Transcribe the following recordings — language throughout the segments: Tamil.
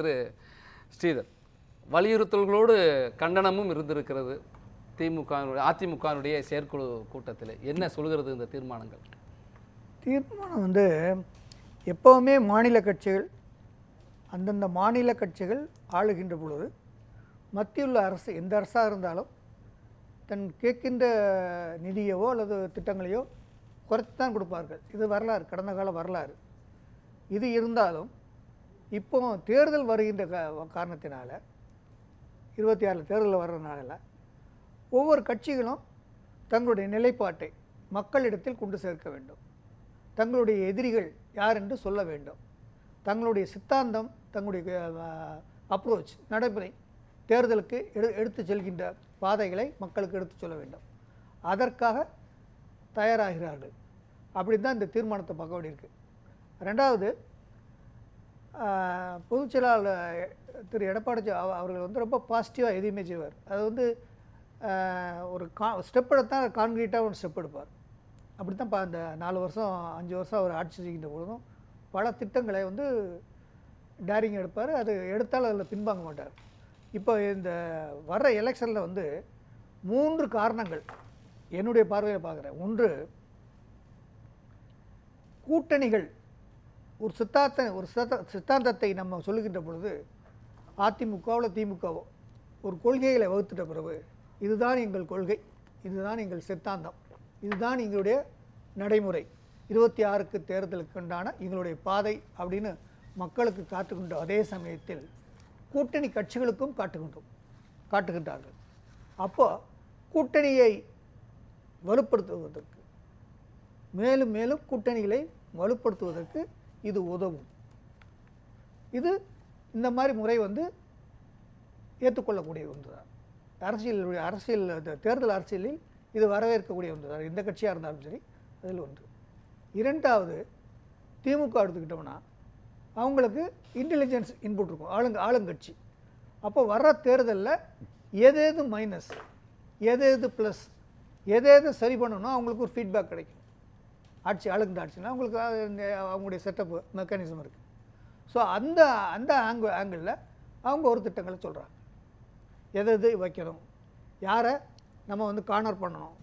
திரு ஸ்ரீதர். வலியுறுத்தல்களோடு கண்டனமும் இருந்திருக்கிறது திமுக அதிமுகனுடைய செயற்குழு கூட்டத்தில். என்ன சொல்கிறது இந்த தீர்மானங்கள்? தீர்மானம் வந்து எப்போவுமே மாநில கட்சிகள் அந்தந்த மாநில கட்சிகள் ஆளுகின்ற பொழுது மத்தியுள்ள அரசு எந்த அரசாக இருந்தாலும் தன் கேட்கின்ற நிதியவோ அல்லது திட்டங்களையோ குறைத்து தான் கொடுப்பார்கள். இது வரலாறு கடந்த கால வரலாறு. இது இருந்தாலும் இப்போ தேர்தல் வருகின்ற கா- காரணத்தினால இருபத்தி ஆறில் தேர்தல் வர்றதுனால ஒவ்வொரு கட்சிகளும் தங்களுடைய நிலைப்பாட்டை மக்களிடத்தில் கொண்டு சேர்க்க வேண்டும். தங்களுடைய எதிரிகள் யார் என்று சொல்ல வேண்டும். தங்களுடைய சித்தாந்தம் தங்களுடைய அப்ரோச் நடைமுறை தேர்தலுக்கு எடு எடுத்து செல்கின்ற பாதைகளை மக்களுக்கு எடுத்து சொல்ல வேண்டும். அதற்காக தயாராகிறார்கள். அப்படி தான் இந்த தீர்மானத்தை பார்க்க வேண்டியிருக்கு. ரெண்டாவது பொதுச் செயலாளர் திரு எடப்பாடி அவர்கள் வந்து ரொம்ப பாசிட்டிவாக எதையுமே செய்வார். அது வந்து ஒரு கா ஸ்டெப் எடுத்தால் கான்க்ரீட்டாக ஒரு ஸ்டெப் எடுப்பார். அப்படி தான் பா- இந்த நாலு வருஷம் அஞ்சு வருஷம் அவர் ஆட்சி செய்கின்ற பொழுதும் பல திட்டங்களை வந்து டேரிங் எடுப்பார். அது எடுத்தால் அதில் பின்வாங்க மாட்டார். இப்போ இந்த வர்ற எலெக்ஷனில் வந்து மூன்று காரணங்கள் என்னுடைய பார்வையில் பார்க்குறேன். ஒன்று கூட்டணிகள் ஒரு சித்தாத்த ஒரு சித்த- சித்தாந்தத்தை நம்ம சொல்லுகின்ற பொழுது அதிமுகவில் திமுகவோ ஒரு கொள்கைகளை வகுத்துட்ட பிறகு இதுதான் எங்கள் கொள்கை இதுதான் எங்கள் சித்தாந்தம் இதுதான் எங்களுடைய நடைமுறை. இருபத்தி ஆறுக்கு தேர்தலுக்கு உண்டான எங்களுடைய பாதை அப்படின்னு மக்களுக்கு காட்டுகின்ற அதே சமயத்தில் கூட்டணி கட்சிகளுக்கும் காட்டுகின்றோம் காட்டுகின்றார்கள். அப்போ கூட்டணியை வலுப்படுத்துவதற்கு மேலும் மேலும் கூட்டணிகளை வலுப்படுத்துவதற்கு இது உதவும். இது இந்த மாதிரி முறை வந்து ஏற்றுக்கொள்ளக்கூடிய ஒன்று தான் அரசியல் தேர்தல் அரசியலில் இது வரவேற்கக்கூடிய ஒன்று தான் எந்த கட்சியாக இருந்தாலும் சரி அதில் ஒன்று. இரண்டாவது திமுக எடுத்துக்கிட்டோம்னா அவங்களுக்கு இன்டெலிஜென்ஸ் இன்புட் இருக்கும். ஆளுங்க ஆளுங்கட்சி. அப்போ வர்ற தேர்தலில் எது எது மைனஸ் எது எது ப்ளஸ் எது எது சரி பண்ணணும் அவங்களுக்கு ஒரு ஃபீட்பேக் கிடைக்கும். ஆட்சி ஆளுங்க ஆட்சினா அவங்களுக்கு இந்த அவங்களுடைய செட்டப்பு மெக்கானிசம் இருக்குது ஸோ அந்த அந்த ஆங்கு ஆங்கிளில் அவங்க ஒரு திட்டங்களை சொல்கிறாங்க எது எது வைக்கணும்? யாரை நம்ம வந்து கார்னர் பண்ணணும்?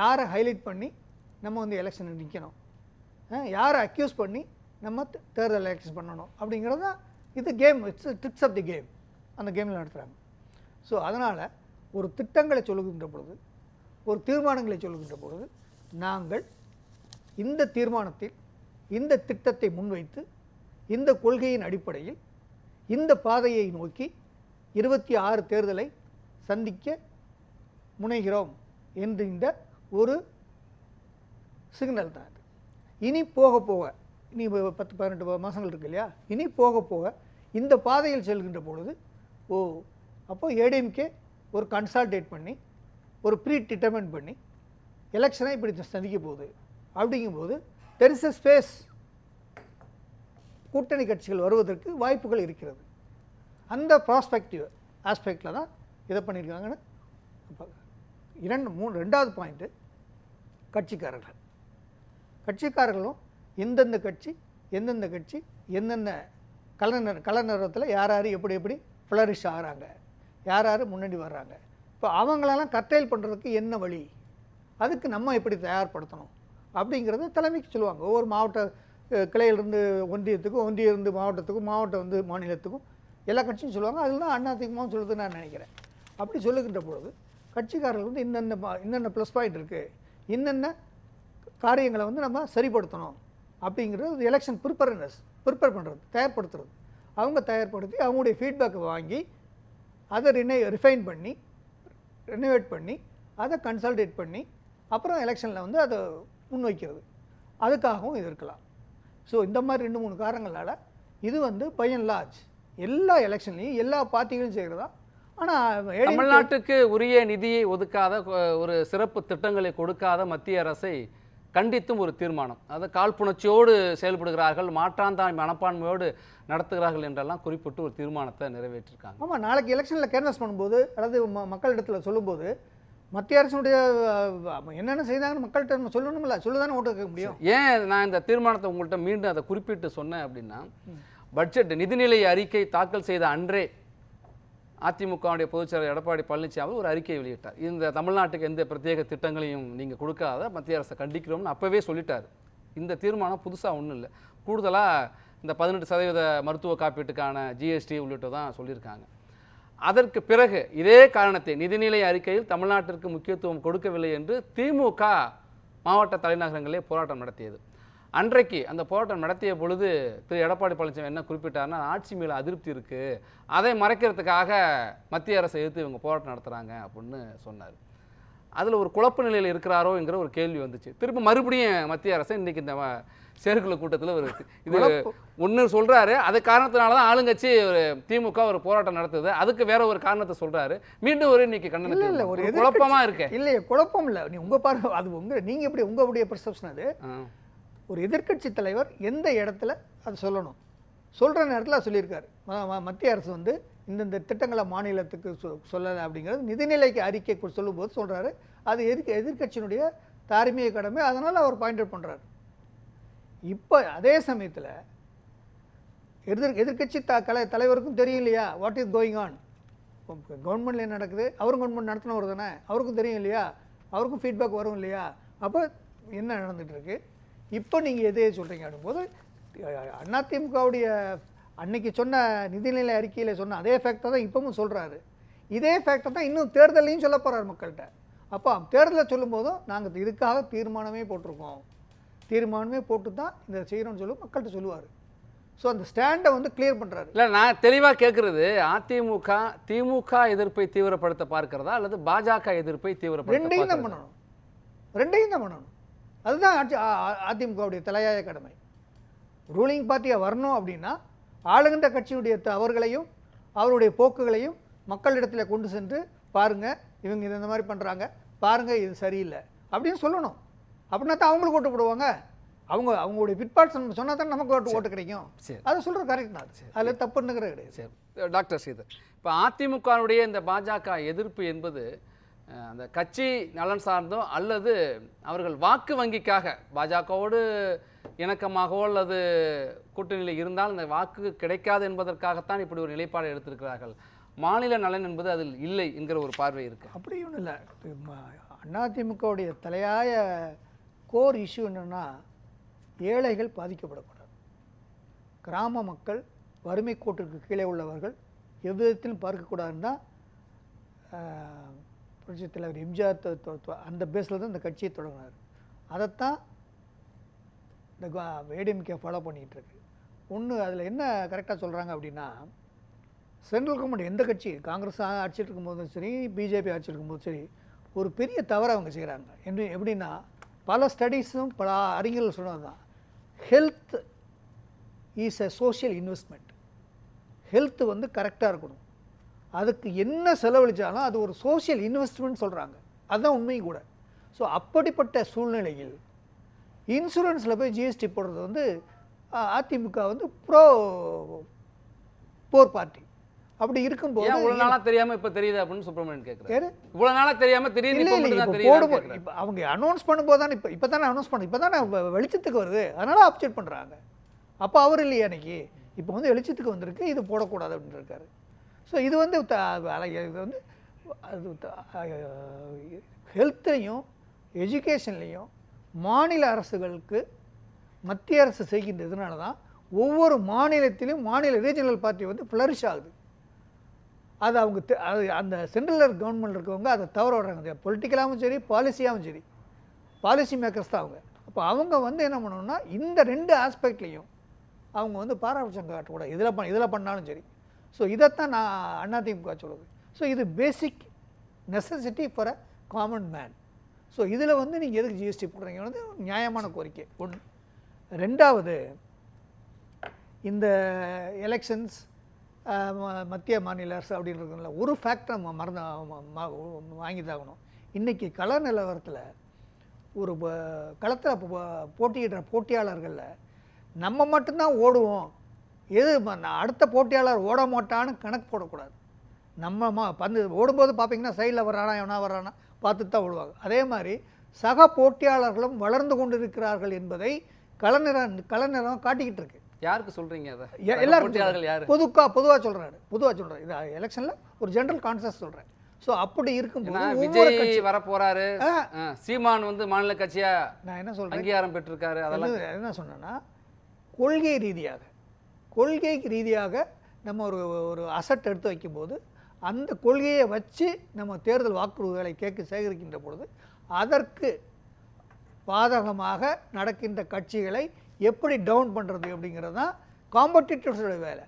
யாரை ஹைலைட் பண்ணி நம்ம வந்து எலெக்ஷனில் நிற்கணும் யாரை அக்யூஸ் பண்ணி நம்ம தேர்தல் எலெக்ஷன் பண்ணணும்? அப்படிங்கிறது தான் இது game it's tricks of the game அந்த கேமில் நடத்துகிறாங்க ஸோ அதனால் ஒரு திட்டங்களை சொல்லுகின்ற பொழுது ஒரு தீர்மானங்களை சொல்லுகின்ற பொழுது நாங்கள் இந்த தீர்மானத்தில் இந்த திட்டத்தை முன்வைத்து இந்த கொள்கையின் அடிப்படையில் இந்த பாதையை நோக்கி இருபத்தி ஆறு தேர்தலை சந்திக்க முனைகிறோம் என்று இந்த ஒரு சிக்னல் தான் இனி போக போக இனி பத்து பதினெட்டு மாதங்கள் இருக்கு இல்லையா? இனி போக போக இந்த பாதையில் செல்கின்ற பொழுது ஓ அப்போது ஏடிஎம்கே ஒரு கன்சால்டேட் பண்ணி ஒரு ப்ரீ டிட்டர்மெண்ட் பண்ணி எலெக்ஷனை இப்படி சந்திக்க போகுது. அப்படிங்கும்போது தெர் இஸ் ஸ்பேஸ் கூட்டணி கட்சிகள் வருவதற்கு வாய்ப்புகள் இருக்கிறது. அந்த ப்ராஸ்பெக்டிவ் ஆஸ்பெக்டில் தான் இதை பண்ணியிருக்காங்கன்னு இரண்டு மூணு ரெண்டாவது பாயிண்ட்டு கட்சிக்காரர்கள். கட்சிக்காரர்களும் எந்தெந்த கட்சி எந்தெந்த கட்சி எந்தெந்த கலர் கலர் யார் யார் எப்படி எப்படி ஃப்ளரிஷ் ஆகிறாங்க யார் யார் முன்னாடி வர்றாங்க. இப்போ அவங்களெல்லாம் கர்டைல் பண்ணுறதுக்கு என்ன வழி? அதுக்கு நம்ம எப்படி தயார்படுத்தணும்? அப்படிங்கிறத தலைமைக்கு சொல்லுவாங்க. ஒவ்வொரு மாவட்ட கிளையிலிருந்து ஒன்றியத்துக்கும் ஒன்றியிலிருந்து மாவட்டத்துக்கும் மாவட்டம் வந்து மாநிலத்துக்கும் எல்லா கட்சியும் சொல்லுவாங்க. அதில் தான் அதிமுகவும் சொல்லுதுன்னு நான் நினைக்கிறேன். அப்படி சொல்லுகின்ற பொழுது கட்சிக்காரர்கள் வந்து இன்னென்ன இன்னென்ன ப்ளஸ் பாயிண்ட் இருக்குது இன்னென்ன காரியங்களை வந்து நம்ம சரிப்படுத்தணும் அப்படிங்கிறது எலெக்ஷன் ப்ரிப்பரனஸ் ப்ரிப்பேர் பண்ணுறது தயார்படுத்துறது. அவங்க தயார்படுத்தி அவங்களுடைய ஃபீட்பேக்கை வாங்கி அதை ரினை ரிஃபைன் பண்ணி ரெனோவேட் பண்ணி அதை கன்சல்டேட் பண்ணி அப்புறம் எலெக்ஷனில் வந்து அதை முன்வைக்கிறது. அதுக்காகவும் இது இருக்கலாம். ஸோ இந்த மாதிரி ரெண்டு மூணு காரணங்களால் இது வந்து பையன் லார்ஜ் எல்லா எலெக்ஷன்லையும் எல்லா பார்ட்டிகளும் செய்கிறதா ஆனால் தமிழ்நாட்டுக்கு உரிய நிதியை ஒதுக்காத ஒரு சிறப்பு திட்டங்களை கொடுக்காத மத்திய அரசை கண்டித்தும் ஒரு தீர்மானம். அது காழ்ப்புணர்ச்சியோடு செயல்படுகிறார்கள் மாற்றாந்தாய் மனப்பான்மையோடு நடத்துகிறார்கள் என்றெல்லாம் குறிப்பிட்டு ஒரு தீர்மானத்தை நிறைவேற்றிருக்காங்க. ஆமாம் நாளைக்கு எலெக்ஷனில் கேன்வஸ் பண்ணும்போது ம மக்களிடத்தில் சொல்லும்போது மத்திய அரசுடைய அஹ், என்னென்ன செய்தாங்கன்னு மக்கள்கிட்ட நம்ம சொல்லணும்ல. சொல்லுதானே ஓட்டு கேட்க முடியும். ஏன் நான் இந்த தீர்மானத்தை உங்கள்கிட்ட மீண்டும் அதை குறிப்பிட்டு சொன்னேன் அப்படின்னா பட்ஜெட் நிதிநிலை அறிக்கை தாக்கல் செய்த அன்றே அதிமுகவுடைய பொதுச்செயலர் எடப்பாடி பழனிசாமி ஒரு அறிக்கையை வெளியிட்டார். இந்த தமிழ்நாட்டுக்கு எந்த பிரத்யேக திட்டங்களையும் நீங்கள் கொடுக்காத மத்திய அரசை கண்டிக்கிறோம்னு அப்போவே சொல்லிட்டார். இந்த தீர்மானம் புதுசாக ஒன்றும் இல்லை. கூடுதலாக இந்த பதினெட்டு சதவீத மருத்துவ காப்பீட்டுக்கான ஜிஎஸ்டி உள்ளிட்டதான் சொல்லியிருக்காங்க. அதற்கு பிறகு இதே காரணத்தை நிதிநிலை அறிக்கையில் தமிழ்நாட்டிற்கு முக்கியத்துவம் கொடுக்கவில்லை என்று திமுக மாவட்ட தலைநகரங்களிலே போராட்டம் நடத்தியது. அன்றைக்கு அந்த போராட்டம் நடத்திய பொழுது திரு. எடப்பாடி பழனிசாமி என்ன குறிப்பிட்டார்னா ஆட்சி மேலே அதிருப்தி இருக்குது அதை மறைக்கிறதுக்காக மத்திய அரசை எதிர்த்து இவங்க போராட்டம் நடத்துகிறாங்க அப்படின்னு சொன்னார். அதில் ஒரு குழப்ப நிலையில் இருக்கிறாரோங்கிற ஒரு கேள்வி வந்துச்சு. திரும்ப மறுபடியும் மத்திய அரசு இன்னைக்கு இந்த செயற்குழு கூட்டத்தில் ஒரு இது. ஒன்று சொல்கிறாரு அது காரணத்தினால தான் ஆளுங்கட்சி ஒரு திமுக ஒரு போராட்டம் நடத்துது. அதுக்கு வேற ஒரு காரணத்தை சொல்றாரு. மீண்டும் ஒரு இன்னைக்கு இல்ல கண்டனத்தை இல்ல ஒரு ஒரு எதிர்க்கட்சி- குழப்பமா இருக்கே. இல்லையே குழப்பம் இல்லை. நீ உங்க பார்வை அது உங்க நீங்க எப்படி உங்களுடைய பெர்செப்ஷன் அது. ஒரு எதிர்க்கட்சி தலைவர் எந்த இடத்துல அது சொல்லணும். சொல்கிற நேரத்தில் சொல்லியிருக்காரு. மத்திய அரசு வந்து இந்தந்த திட்டங்களை மாநிலத்துக்கு சொ- சொல்லலை அப்படிங்கிறது நிதிநிலைக்கு அறிக்கை சொல்லும்போது சொல்கிறாரு அது எதிர்க்க எதிர்க்கட்சியினுடைய தார்மீக கடமை. அதனால் அவர் பாயிண்ட் அவுட் பண்ணுறாரு இப்போ அதே சமயத்தில் எதிர் எதிர்க்கட்சி த கலை தலைவருக்கும் தெரியும் இல்லையா வாட் இஸ் கோயிங் ஆன் கவர்மெண்ட்லேயே என்ன நடக்குது? அவரும் கவர்மெண்ட் நடத்தினவர் தானே? அவருக்கும் தெரியும் இல்லையா? அவருக்கும் ஃபீட்பேக் வரும் இல்லையா? அப்போ என்ன நடந்துகிட்ருக்கு இப்போ நீங்கள் எதையே சொல்கிறீங்க அப்படிங்கும்போது அதிமுகவுடைய அன்னைக்கு சொன்ன நிதிநிலை அறிக்கையில் சொன்ன அதே ஃபேக்டை தான் இப்பவும் சொல்கிறாரு இதே ஃபேக்டை தான் இன்னும் தேர்தலையும் சொல்ல போகிறார் மக்கள்கிட்ட. அப்போ தேர்தலை சொல்லும்போதும் நாங்கள் இதுக்காக தீர்மானமே போட்டிருக்கோம். தீர்மானமே போட்டு தான் இந்த செய்கிறோம்னு சொல்லி மக்கள்கிட்ட சொல்லுவார். ஸோ அந்த ஸ்டாண்டை வந்து கிளியர் பண்ணுறாரு இல்ல நான் தெளிவா கேட்கறது அதிமுக திமுக எதிர்ப்பை தீவிரப்படுத்த பார்க்கிறதா அல்லது பாஜக எதிர்ப்பை தீவிரப்படுத்த ரெண்டையும் தான்? பண்ணணும். ரெண்டையும் தான் பண்ணணும். அதுதான் அதிமுகவுடைய தலையாய கடமை. ரூலிங் பார்ட்டியாக வரணும் அப்படின்னா ஆளுகின்ற கட்சியுடைய தவறுகளையும் அவருடைய போக்குகளையும் மக்களிடத்தில் கொண்டு சென்று பாருங்க இவங்க இந்த மாதிரி பண்ணுறாங்க பாருங்க இது சரியில்லை. அப்படின்னு சொல்லணும். அப்படின்னா தான் அவங்களுக்கு ஓட்டு போடுவாங்க. அவங்க அவங்களுடைய பிற்பாடு சொன்னால் தான் நமக்கு ஓட்டு ஓட்டு கிடைக்கும். சரி. அதை சொல்கிறது கரெக்ட் தான். அது அதில் தப்புன்னுங்கிற கிடையாது. சரி. டாக்டர் ஸ்ரீதர் இப்போ அதிமுகவுடைய இந்த பாஜக எதிர்ப்பு என்பது அந்த கட்சி நலன் சார்ந்தோ அல்லது அவர்கள் வாக்கு வங்கிக்காக பாஜகவோடு இணக்கமாகவோ அல்லது கூட்டணியில் இருந்தால் அந்த வாக்கு கிடைக்காது என்பதற்காகத்தான் இப்படி ஒரு நிலைப்பாடு எடுத்திருக்கிறார்கள். மாநில நலன் என்பது அதில் இல்லை என்கிற ஒரு பார்வை இருக்கு. அப்படி ஒன்றும் இல்லை. அதிமுகவுடைய தலையாய கோர் இஷ்யூ என்னென்னா ஏழைகள் பாதிக்கப்படக்கூடாது. கிராம மக்கள் வறுமை கோட்டிற்கு கீழே உள்ளவர்கள் எவ்விதத்திலும் பார்க்கக்கூடாதுன்னு தான் புரட்சித் தலைவர் எம்ஜிஆர் அந்த பேஸில் தான் இந்த கட்சியை தொடங்கினார். அதைத்தான் இந்த ஏடிஎம்கே ஃபாலோ பண்ணிகிட்ருக்கு. ஒன்று அதில் என்ன கரெக்டாக சொல்கிறாங்க அப்படின்னா சென்ட்ரல் கவர்மெண்ட் எந்த கட்சி? காங்கிரஸ் ஆ- ஆட்சியில் இருக்கும்போதும் சரி பிஜேபி ஆட்சியில் இருக்கும்போதும் சரி ஒரு பெரிய தவறை அவங்க செய்கிறாங்க என்று எப்படின்னா பல ஸ்டடீஸும் பல அறிஞர்கள் சொன்னது தான். Health is a social investment health வந்து கரெக்டாக இருக்கணும். அதுக்கு என்ன செலவழித்தாலும் அது ஒரு சோஷியல் இன்வெஸ்ட்மெண்ட் சொல்கிறாங்க அதுதான் உண்மையும் கூட. ஸோ அப்படிப்பட்ட சூழ்நிலையில் இன்சூரன்ஸில் போய் ஜிஎஸ்டி போடுறது வந்து அதிமுக வந்து ப்ரோ போர் பார்ட்டி. அப்படி இருக்கும்போது இவ்வளவு நாளா தெரியாம இப்ப தெரியுது அப்படின்னு சுப்பிரமணியன் கேட்கிறாரு யாரு? இவ்வளவு நாளா தெரியாம தெரியுது போடும்போது. இப்போ அவங்க அனௌன்ஸ் பண்ணும்போது தானே இப்போ இப்போ தானே அனௌன்ஸ் பண்ண இப்போ தானே வெளிச்சத்துக்கு வருது. அதனால் அப்செட் பண்ணுறாங்க அப்போ அவர் இல்லையா அன்னைக்கு இப்போ வந்து வெளிச்சத்துக்கு வந்திருக்கு இது போடக்கூடாது அப்படின்னு இருக்காரு. ஸோ இது வந்து இது வந்து அது ஹெல்த்லையும் எஜுகேஷன்லேயும் மாநில அரசுகளுக்கு மத்திய அரசு செய்கின்றதுனால தான் ஒவ்வொரு மாநிலத்திலும் மாநில ரீஜனல் பார்ட்டி வந்து ஃப்ளரிஷ் ஆகுது. அது அவங்க தெ- அது அந்த சென்ட்ரல் கவர்மெண்ட் இருக்கவங்க அதை தவற விடுறாங்க. பொலிட்டிக்கலாகவும் சரி பாலிசியாகவும் சரி. பாலிசி மேக்கர்ஸ் தான் அவங்க. அப்போ அவங்க வந்து என்ன பண்ணணும்னா இந்த ரெண்டு ஆஸ்பெக்ட்லேயும் அவங்க வந்து பாராபட்சம் காட்டக்கூடாது. இதில் பண்ண இதில் பண்ணாலும் சரி. ஸோ இதைத்தான் நான் அதிமுக சொல்லுது. ஸோ இது basic necessity for a common man so இதில் வந்து நீங்கள் எதுக்கு ஜிஎஸ்டி போடுறீங்க? வந்து நியாயமான கோரிக்கை. ஒன்று ரெண்டாவது இந்த எலெக்ஷன்ஸ் மத்திய மாநில அரசு அப்படின்னு இருக்குல்ல ஒரு ஃபேக்டரை மறந்து வாங்கி தாகணும் இன்றைக்கி கள நிலவரத்தில் ஒரு களத்தில் போட்டியிடுற போட்டியாளர்களில் நம்ம மட்டும்தான் ஓடுவோம். எது அடுத்த போட்டியாளர் ஓட மாட்டான்னு கணக்கு போடக்கூடாது. நம்ம மா பந்து ஓடும்போது பார்ப்பீங்கன்னா சைடில் வர்றானா எவனா வர்றானா? பார்த்துட்டு தான் ஓடுவாங்க. அதே மாதிரி சக போட்டியாளர்களும் வளர்ந்து கொண்டிருக்கிறார்கள் என்பதை கலைஞரம் கலைஞரம் காட்டிக்கிட்டு இருக்கு. யாருக்கு சொல்றீங்க அதை? எ- சக எல்லாருக்கும் போட்டியாளர்கள் யாரு? பொதுக்கா பொதுவாக சொல்கிறாரு பொதுவாக சொல்கிறேன் இது எலெக்ஷனில் ஒரு ஜென்ரல் கான்சஸ் சொல்கிறேன் ஸோ அப்படி இருக்கும்போது விஜய் கட்சி வர ஆ, சீமான் வந்து மாநில கட்சியா நான் என்ன சொல்கிறேன் அங்கீகாரம் பெற்றிருக்காரு அதெல்லாம் என்ன சொன்னேன்னா கொள்கை ரீதியாக கொள்கை ரீதியாக நம்ம ஒரு ஒரு அசட் எடுத்து வைக்கும்போது அந்த கொள்கையை வச்சு நம்ம தேர்தல் வாக்குறுதிகளை கேட்க சேகரிக்கின்ற பொழுது அதற்கு பாதகமாக நடக்கின்ற கட்சிகளை எப்படி டவுன் பண்ணுறது அப்படிங்கிறது தான் காம்படிட்டர்ஸோட வேலை.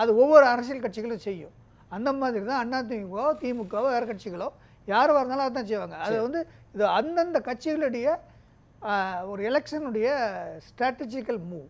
அது ஒவ்வொரு அரசியல் கட்சிகளும் செய்யும். அந்த மாதிரி தான் அதிமுகவோ திமுகவோ வேறு கட்சிகளோ யார் வரனாலும் அதான் செய்வாங்க. அது வந்து இது அந்தந்த கட்சிகளுடைய ஒரு எலெக்ஷனுடைய ஸ்ட்ராட்டஜிக்கல் மூவ்